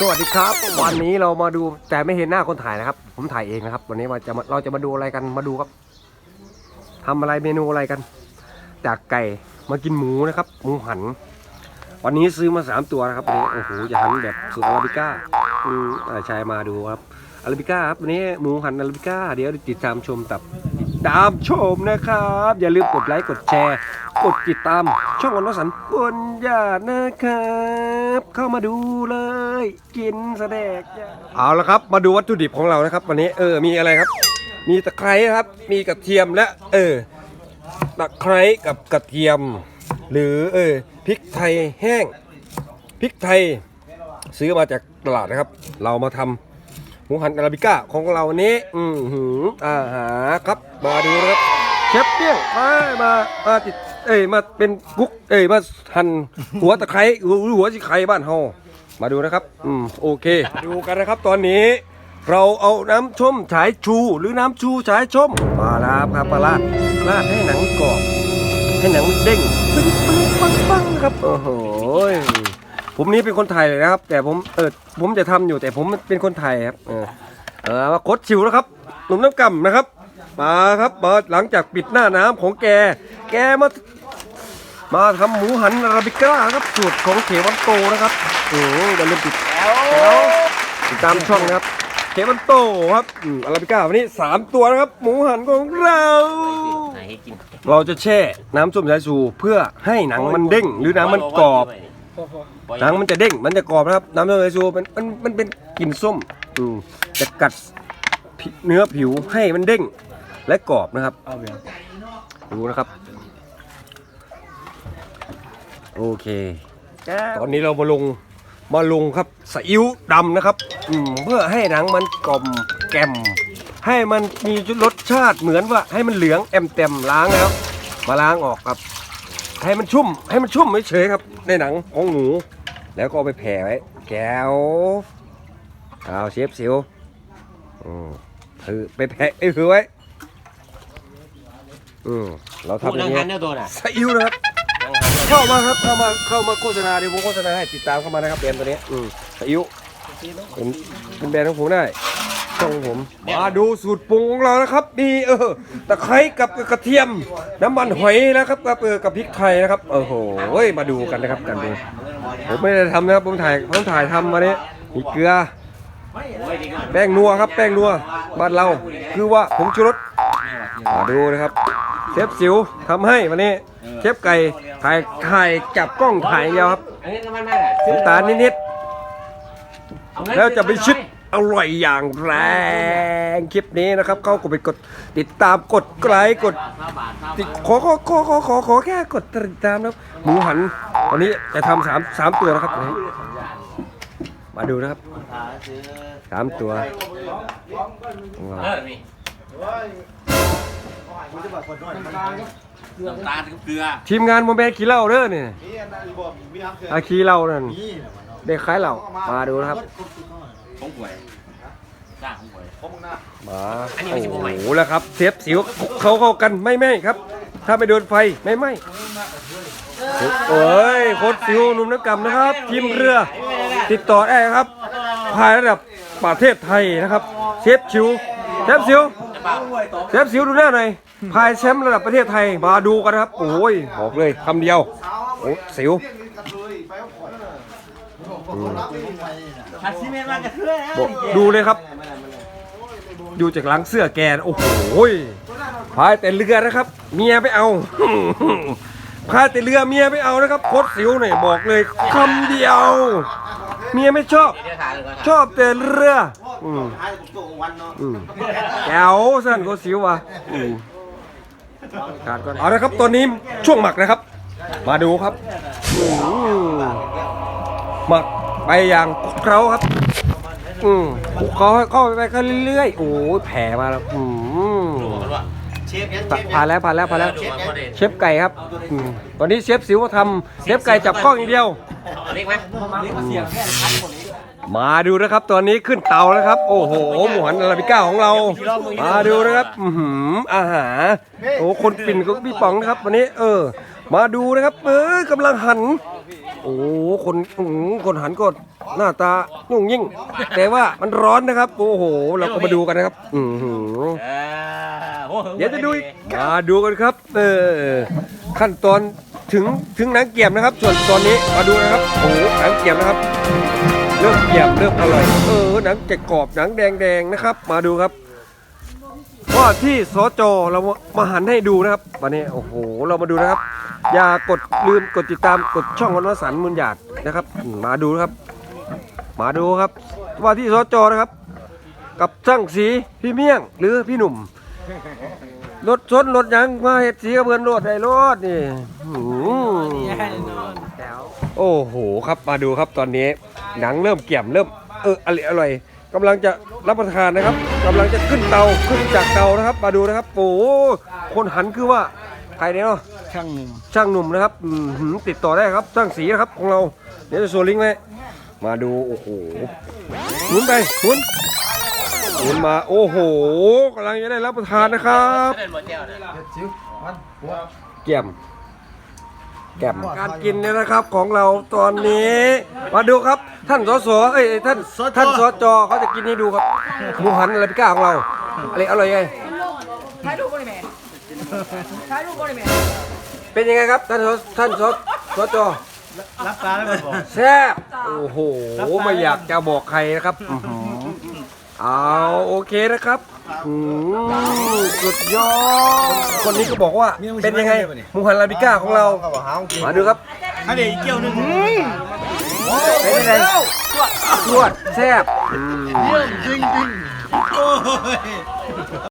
สวัสดีครับ วันนี้เรามาดูแต่ไม่เห็นหน้าคนถ่ายนะครับ ผมถ่ายเองนะครับ วันนี้มาจะมาเราจะมาดูอะไรกันมาดูครับทำอะไรเมนูอะไรกัน จากไก่มากินหมูนะครับหมูหัน วันนี้ซื้อมาสามตัวนะครับโอ้โหจะหันแบบสูตรอาราบิก้าอือชายมาดูครับอาราบิก้าครับวันนี้หมูหันอาราบิก้าเดี๋ยวติดตามชมตับ ตามชมนะครับ อย่าลืมกดไลค์กดแชร์ กดติดตาม ช่องวันวสันต์บนญานะครับ เข้ามาดูเลย กินแสดงเอาละครับ มาดูวัตถุดิบของเรานะครับ วันนี้เออมีอะไรครับ มีตะไคร้ครับ มีกระเทียมและเออตะไคร้กับกระเทียม หรือเออพริกไทยแห้งพริกไทยซื้อมาจากตลาดนะครับ เรามาทำ หมูหันอาราบิก้าของเราวันนี้ อือหืออาหารครับมาดูนะครับเชฟเปี้ยงมามามาติดเอ้ยมาเป็นกุ๊กเอ้ยมาหั่นหัวตะไคร้หรือหัวสิไคร้บ้านเฮามาดูนะครับ อืมโอเค ดูกันนะครับตอนนี้ เราเอาน้ำช่มฉายชูหรือน้ำชูฉายช่มมาแล้วครับปลาราดราดให้หนังกรอบให้หนังเด้งปึ้งปึ้งปังปังครับโอ้โห ผมนี้เป็นคนไทยเลยนะครับ แต่ผมเออผมจะทำอยู่แต่ผมเป็นคนไทยครับ เออเออมาคดชิวแล้วครับหนุ่มน้ำกำนะครับมาครับมาหลังจากปิดหน้าน้ำของแก แกมามาทำหมูหันอาราบิก้าครับสูตรของเขวันโตนะครับโอ้ยอย่าลืมติดแล้วติดตามช่องนะครับเขวันโตครับอืมอาราบิก้าวันนี้สามตัวนะครับ หมูหันของเราไหนให้กินเราจะแช่น้ำส้มสายชูเพื่อให้หนังมันเด้งหรือหนังมันกรอบ หนังมันจะเด้ง มันจะกรอบนะครับ น้ำส้มสายชูมันมันมันเป็นกลิ่นส้ม อืมจะกัดผิเนื้อผิวให้มันเด้ง และกรอบนะครับดูนะครับ โอเค ตอนนี้เรามาลงมาลงครับซีอิ๊วดำนะครับ อืมเพื่อให้หนังมันกลมแกมให้มันมีรสชาติเหมือนว่าให้มันเหลืองแอมเต็มล้างแล้ว มาล้างออกครับ ให้มันชุ่ม ให้มันชุ่มเฉยๆครับ ในหนังของหมูแล้วก็เอาไปแผ่ไว้ แก้วเอาเชฟสิวอืมถือไปแผ่ไอ้ถือไว้อืมเราพูดทำอนัย่างงหันี้นเนี่ยตัวน่ะซีอิ๊วนะครับ เข้ามาครับ เข้ามาเข้ามาโฆษณาเดี๋ยวผมโฆษณาให้ติดตามเข้ามานะครับแบรนด์ตัวนี้อืมซีอิ๊วเป็นเป็นแบรนด์ของผมได้ ช่องผมมาดูสูตรปรุงของเรานะครับมีเออตะไคร้กับกระเทียม น้ำมันหอยนะครับกับเออกับพริกไทยนะครับโอ้โหมาดูกันนะครับกันดูผมไม่ได้ทำนะครับผมถ่ายผมถ่ายทำมาเนี้ยมีเกลือ แป้งนัวครับ แป้งนัวบ้านเราคือว่าผงชูรสมาดูนะครับเชฟสิวทำให้วันนี้เชฟไก่ถ่ายถ่ายจับกล้องถ่ายยางเดียวครับน้ำตาลนิดๆแล้วจะไปชิด อร่อยอย่างแรง คลิปนี้นะครับเข้ากดไปกดติดตามกดไลค์กดติดขอขอขอขอขอขอแค่กดติดตามนะครับหมูหันวันนี้จะทำสามสามตัวนะครับนี่มาดูนะครับสามตัวเนื้อทีมงานโมเมนขี้เหล้าเด้อเนี่ยอาขี้เหล้านั่นได้ขายเหล้ามาดูนะครับ ของหวยจ้าของหวยมาอันนี้ไม่ใช่โอ้ผมใหม่โหแล้วครับเทปสิวเขาเข้ากันไม่ไหมครับ ถ้าไม่โดนไฟไม่ไหมโอ้ยโคตรสิวหนุ่มนักกำนะครับทีมเรือ ติดต่อได้ครับภายระดับประเทศไทยนะครับเชฟชิวเชฟสิวเชฟสิวดูหน้าหน่อยพายแชมป์ระดับประเทศไทยมาดูกันนะครับ โอ้ยบอกเลยคำเดียว โอ้สิว ชัดซีเมนต์มากระเทือบอกดูเลยครับ ดูจากหลังเสื้อแกนโอ้โหยพายแต่เรือนะครับ เมียไม่เอาพายแต่เรือเมียไม่เอานะครับโคตรสิวหน่อยบอกเลยคำเดียว เมียไม่ชอบเดี๋ยวถ่ายเลยก่อนชอบแต่เรืออืมอืมแก้วสั่นโคตรสิวว่ะอืมขาดก่อนเอาละครับตอนนี้ช่วงหมักนะครับ มาดูครับอืมหมัก ไปอย่างคลุกเคล้าครับ อืมคลุกเขาเข้าไปไปเรื่อยๆ โอ้ยแผลมาแล้วอืมเชฟยันผ่านแล้วผ่านแล้วผ่านแล้ว เชฟยันเชฟไก่ครับอืมตอนนี้เชฟสิวมาทำเชฟไก่จับกล้องอย่างเดียวเล็กไหมเล็กเสียงแค่มาดูนะครับ ตอนนี้ขึ้นเตาแล้วครับ โอ้โห หมูหันอาราบิก้าของเรา มาดูนะครับอือหืออาหารโอ้คนปิ่นก็พี่ป๋องนะครับ วันนี้ เออ มาดูนะครับ เออกำลังหันโอ้โหคนอื้อหือคนหันก็หน้าตายุ่งยิ่ง แต่ว่ามันร้อนนะครับ โอ้โห เราก็มาดูกันนะครับ อือหือ เออโอ้โหเดี๋ยวจะดูอีกมาดูกันครับ เออ ขั้นตอนถึงถึงหนังเกียมนะครับ ส่วนตอนนี้มาดูนะครับโอ้โหหนังเกียมนะครับ เริ่มเกียมเริ่มอร่อย เออหนังจะกรอบหนังแดงๆนะครับ มาดูครับ ว่าที่สจเรามาหันให้ดูนะครับวันนี้โอ้โหเรามาดูนะครับ อย่ากดลืมกดติดตามกดช่องวันวสันมุนหยาดนะครับ มาดูนะครับ มาดูครับ ว่าที่สจนะครับ กับช่างสีพี่เมี่ยงหรือพี่หนุ่มรถชนรถยังมาเห็ดสีกระเบือนรถได้รถนี่โอ้โหครับมาดูครับตอนนี้หนังเริ่มเกี่ยมเริ่มเอออร่อยอร่อย กำลังจะรับประทานนะครับกำลังจะขึ้นเตาขึ้นจากเตานะครับ มาดูนะครับโอ้โหคนหันคือว่าใครเนี่ยเนาะช่างหนุ่มช่างหนุ่มนะครับอื้อหือติดต่อได้ครับช่างสีนะครับของเราเดี๋ยวจะโชว์ลิงก์ไว้มาดูโอ้โหหมุนไปหมุนหมุนมาโอ้โหกำลังจะได้รับประทานนะครับเล่นบอลแก้วเนี่ยแก้มแก้มการกินเนี่ยนะครับของเราตอนนี้ มาดูครับ ท่านสสเอ้ยท่านท่านสจเขาจะกินให้ดูครับหมูหันอะไรพิก้าของเราอะไรอร่อยยังไงถ่ายรูปก่อนดิแม่ถ่ายรูปก่อนดิแม่เป็นยังไงครับ ท่านสท่านสสจรับตาแล้วบอก แซ่บโอ้โหไม่อยากจะบอกใครนะครับอื้อหือเอาโอเคนะครับอืมสุดยอดคนนี้ก็บอกว่าเป็นยังไงหมูหันลาบิก้าของเรามาดูครับ อันนี้เกี่ยวหนึ่ง เป็นยังไงตรวจแซ่บจริงจริงโอ้ย